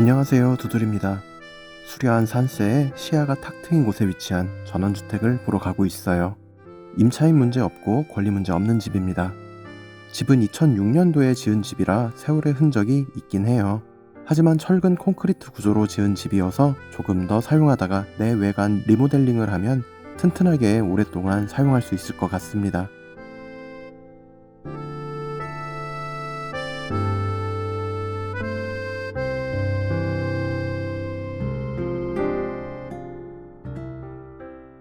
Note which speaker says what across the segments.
Speaker 1: 안녕하세요 두들입니다. 수려한 산세에 시야가 탁 트인 곳에 위치한 전원주택을 보러 가고 있어요. 임차인 문제 없고 권리 문제 없는 집입니다. 집은 2006년도에 지은 집이라 세월의 흔적이 있긴 해요. 하지만 철근 콘크리트 구조로 지은 집이어서 조금 더 사용하다가 내 외관 리모델링을 하면 튼튼하게 오랫동안 사용할 수 있을 것 같습니다.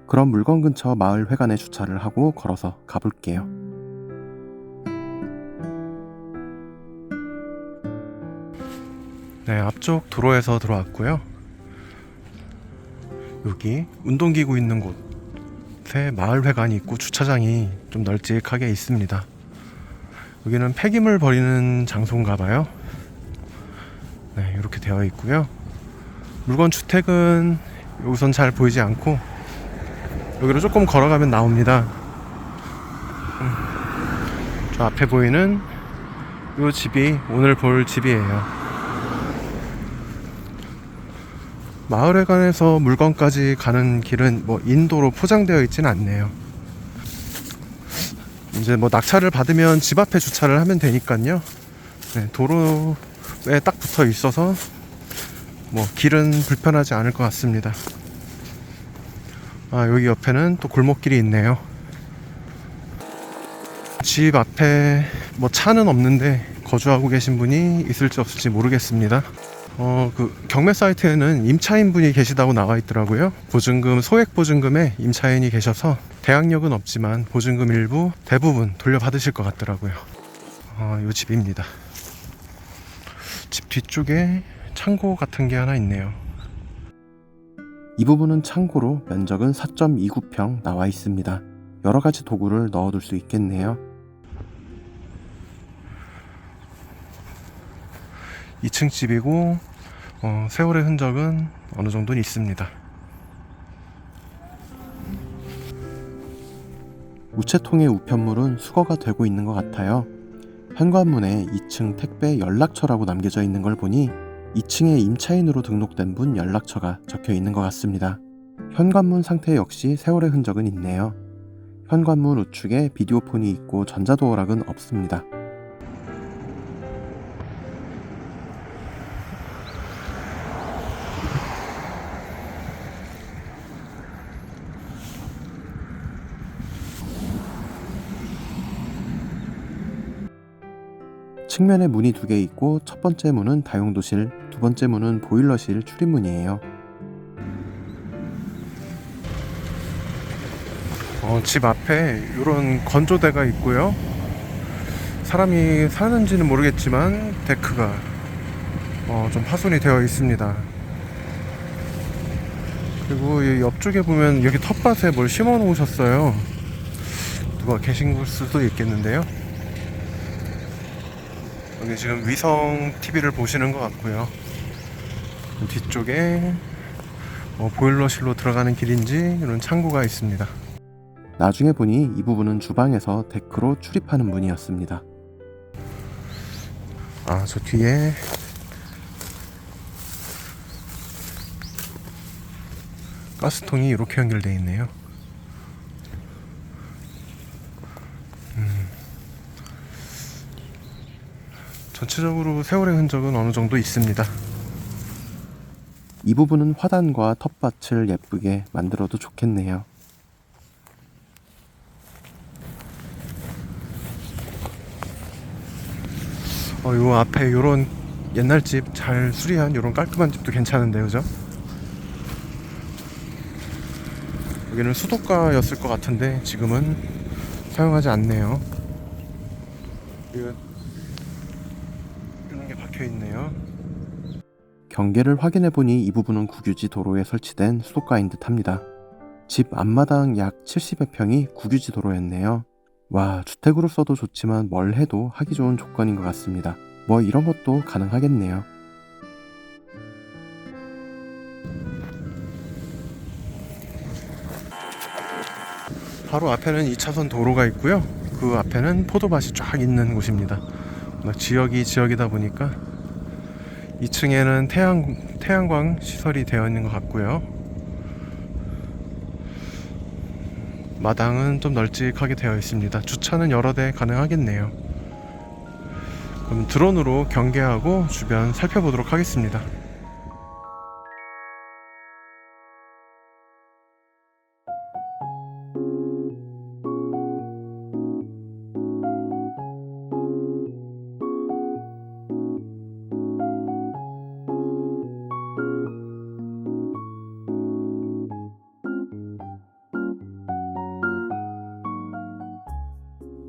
Speaker 1: 그럼 물건 근처 마을 회관에 주차를 하고 걸어서 가볼게요. 네, 앞쪽 도로에서 들어왔고요. 여기 운동기구 있는 곳에 마을 회관이 있고 주차장이 좀 널찍하게 있습니다. 여기는 폐기물 버리는 장소인가 봐요. 네, 이렇게 되어 있고요. 물건 주택은 여기선 잘 보이지 않고 여기로 조금 걸어가면 나옵니다. 음, 저 앞에 보이는 이 집이 오늘 볼 집이에요. 마을회관에서 물건까지 가는 길은 뭐 인도로 포장되어 있지는 않네요. 이제 뭐 낙차를 받으면 집 앞에 주차를 하면 되니까요. 네, 도로에 딱 붙어 있어서 뭐 길은 불편하지 않을 것 같습니다. 아, 여기 옆에는 또 골목길이 있네요. 집 앞에 뭐 차는 없는데 거주하고 계신 분이 있을지 없을지 모르겠습니다. 어, 그 경매 사이트에는 임차인 분이 계시다고 나와 있더라고요. 보증금, 소액 보증금에 임차인이 계셔서 대항력은 없지만 보증금 일부 대부분 돌려받으실 것 같더라고요. 어, 요 집입니다. 집 뒤쪽에 창고 같은 게 하나 있네요. 이 부분은 창고로 면적은 4.29평 나와 있습니다. 여러 가지 도구를 넣어둘 수 있겠네요. 2층 집이고 어, 세월의 흔적은 어느 정도는 있습니다. 우체통의 우편물은 수거가 되고 있는 것 같아요. 현관문에 2층 택배 연락처라고 남겨져 있는 걸 보니 2층에 임차인으로 등록된 분 연락처가 적혀 있는 것 같습니다. 현관문 상태 역시 세월의 흔적은 있네요. 현관문 우측에 비디오폰이 있고 전자도어락은 없습니다. 측면에 문이 두 개 있고 첫 번째 문은 다용도실, 두 번째 문은 보일러실 출입문이에요. 어, 집 앞에 이런 건조대가 있고요. 사람이 사는지는 모르겠지만 데크가 어, 좀 파손이 되어 있습니다. 그리고 이 옆쪽에 보면 여기 텃밭에 뭘 심어 놓으셨어요. 누가 계신 걸 수도 있겠는데요. 여기 지금 위성 TV를 보시는 것 같고요. 뒤쪽에 어, 보일러실로 들어가는 길인지 이런 창고가 있습니다. 나중에 보니 이 부분은 주방에서 데크로 출입하는 문이었습니다. 아, 저 뒤에 가스통이 이렇게 연결되어 있네요. 전체적으로 세월의 흔적은 어느 정도 있습니다. 이 부분은 화단과 텃밭을 예쁘게 만들어도 좋겠네요. 어, 요 앞에 요런 옛날 집 잘 수리한 요런 깔끔한 집도 괜찮은데 그죠? 여기는 수도가였을 것 같은데 지금은 사용하지 않네요. 있네요. 경계를 확인해 보니 이 부분은 국유지 도로에 설치된 수도가인 듯합니다. 집 앞마당 약 70여 평이 국유지 도로였네요. 와, 주택으로 써도 좋지만 뭘 해도 하기 좋은 조건인 것 같습니다. 뭐 이런 것도 가능하겠네요. 바로 앞에는 2차선 도로가 있고요. 그 앞에는 포도밭이 쫙 있는 곳입니다. 워낙 지역이 지역이다 보니까 2층에는 태양 태양광 시설이 되어 있는 것 같고요. 마당은 좀 널찍하게 되어 있습니다. 주차는 여러 대 가능하겠네요. 그럼 드론으로 경계하고 주변 살펴보도록 하겠습니다.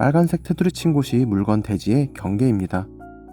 Speaker 1: 빨간색 테두리 친 곳이 물건 대지의 경계입니다.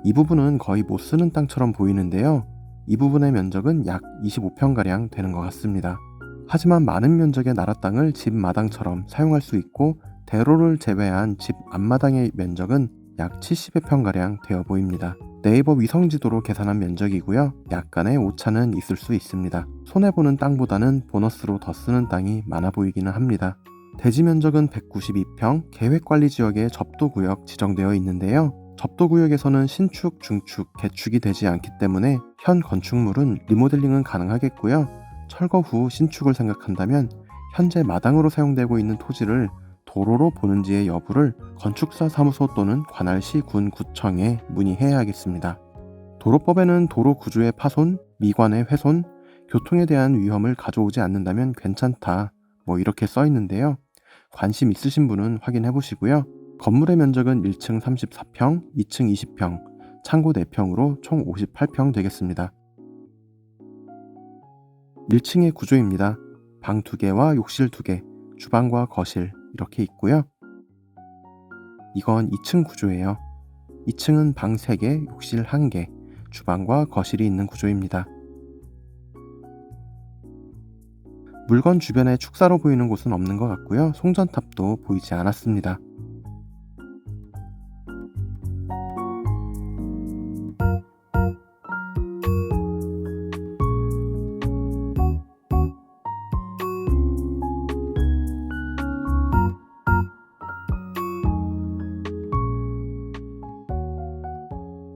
Speaker 1: 이 부분은 거의 못 쓰는 땅처럼 보이는데요. 이 부분의 면적은 약 25평가량 되는 것 같습니다. 하지만 많은 면적의 나라 땅을 집 마당처럼 사용할 수 있고 대로를 제외한 집 앞마당의 면적은 약 70여 평가량 되어 보입니다. 네이버 위성지도로 계산한 면적이고요. 약간의 오차는 있을 수 있습니다. 손해보는 땅보다는 보너스로 더 쓰는 땅이 많아 보이기는 합니다. 대지 면적은 192평 계획관리지역에 접도구역 지정되어 있는데요. 접도구역에서는 신축, 중축, 개축이 되지 않기 때문에 현 건축물은 리모델링은 가능하겠고요. 철거 후 신축을 생각한다면 현재 마당으로 사용되고 있는 토지를 도로로 보는지의 여부를 건축사 사무소 또는 관할시 군 구청에 문의해야겠습니다. 도로법에는 도로 구조의 파손, 미관의 훼손, 교통에 대한 위험을 가져오지 않는다면 괜찮다. 뭐 이렇게 써 있는데요. 관심 있으신 분은 확인해 보시고요. 건물의 면적은 1층 34평, 2층 20평, 창고 4평으로 총 58평 되겠습니다. 1층의 구조입니다. 방 2개와 욕실 2개, 주방과 거실 이렇게 있고요. 이건 2층 구조예요. 2층은 방 3개, 욕실 1개, 주방과 거실이 있는 구조입니다. 물건 주변에 축사로 보이는 곳은 없는 것 같고요. 송전탑도 보이지 않았습니다.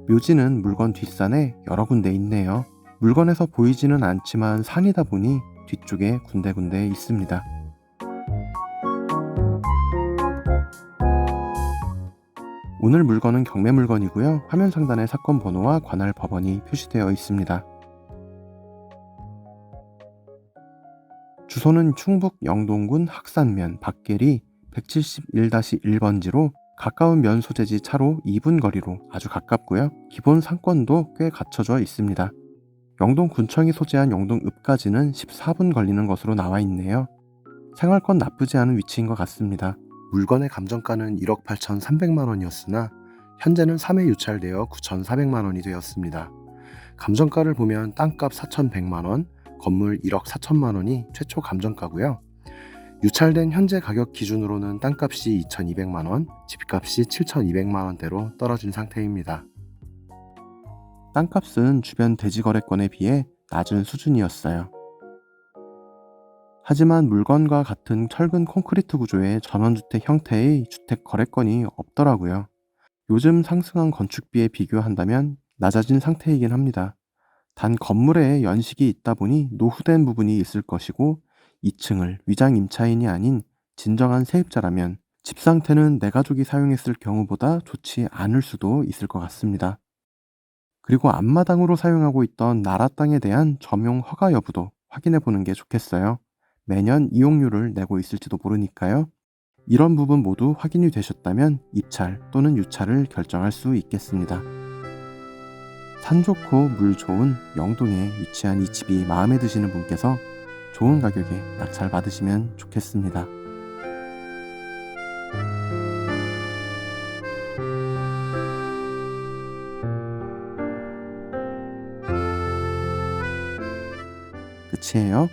Speaker 1: 묘지는 물건 뒷산에 여러 군데 있네요. 물건에서 보이지는 않지만 산이다 보니 뒤쪽에 군데군데 있습니다. 오늘 물건은 경매 물건이고요. 화면 상단에 사건 번호와 관할 법원이 표시되어 있습니다. 주소는 충북 영동군 학산면 박계리 171-1번지로 가까운 면 소재지 차로 2분 거리로 아주 가깝고요. 기본 상권도 꽤 갖춰져 있습니다. 영동 군청이 소재한 영동 읍까지는 14분 걸리는 것으로 나와 있네요. 생활권 나쁘지 않은 위치인 것 같습니다. 물건의 감정가는 1억 8,300만 원이었으나 현재는 3회 유찰되어 9,400만 원이 되었습니다. 감정가를 보면 땅값 4,100만 원, 건물 1억 4천만 원이 최초 감정가고요. 유찰된 현재 가격 기준으로는 땅값이 2,200만 원, 집값이 7,200만 원대로 떨어진 상태입니다. 땅값은 주변 대지 거래권에 비해 낮은 수준이었어요. 하지만 물건과 같은 철근 콘크리트 구조의 전원주택 형태의 주택 거래권이 없더라고요. 요즘 상승한 건축비에 비교한다면 낮아진 상태이긴 합니다. 단 건물에 연식이 있다 보니 노후된 부분이 있을 것이고 2층을 위장 임차인이 아닌 진정한 세입자라면 집 상태는 내 가족이 사용했을 경우보다 좋지 않을 수도 있을 것 같습니다. 그리고 앞마당으로 사용하고 있던 나라 땅에 대한 점용 허가 여부도 확인해 보는 게 좋겠어요. 매년 이용료를 내고 있을지도 모르니까요. 이런 부분 모두 확인이 되셨다면 입찰 또는 유찰을 결정할 수 있겠습니다. 산 좋고 물 좋은 영동에 위치한 이 집이 마음에 드시는 분께서 좋은 가격에 낙찰 받으시면 좋겠습니다. 끝이에요.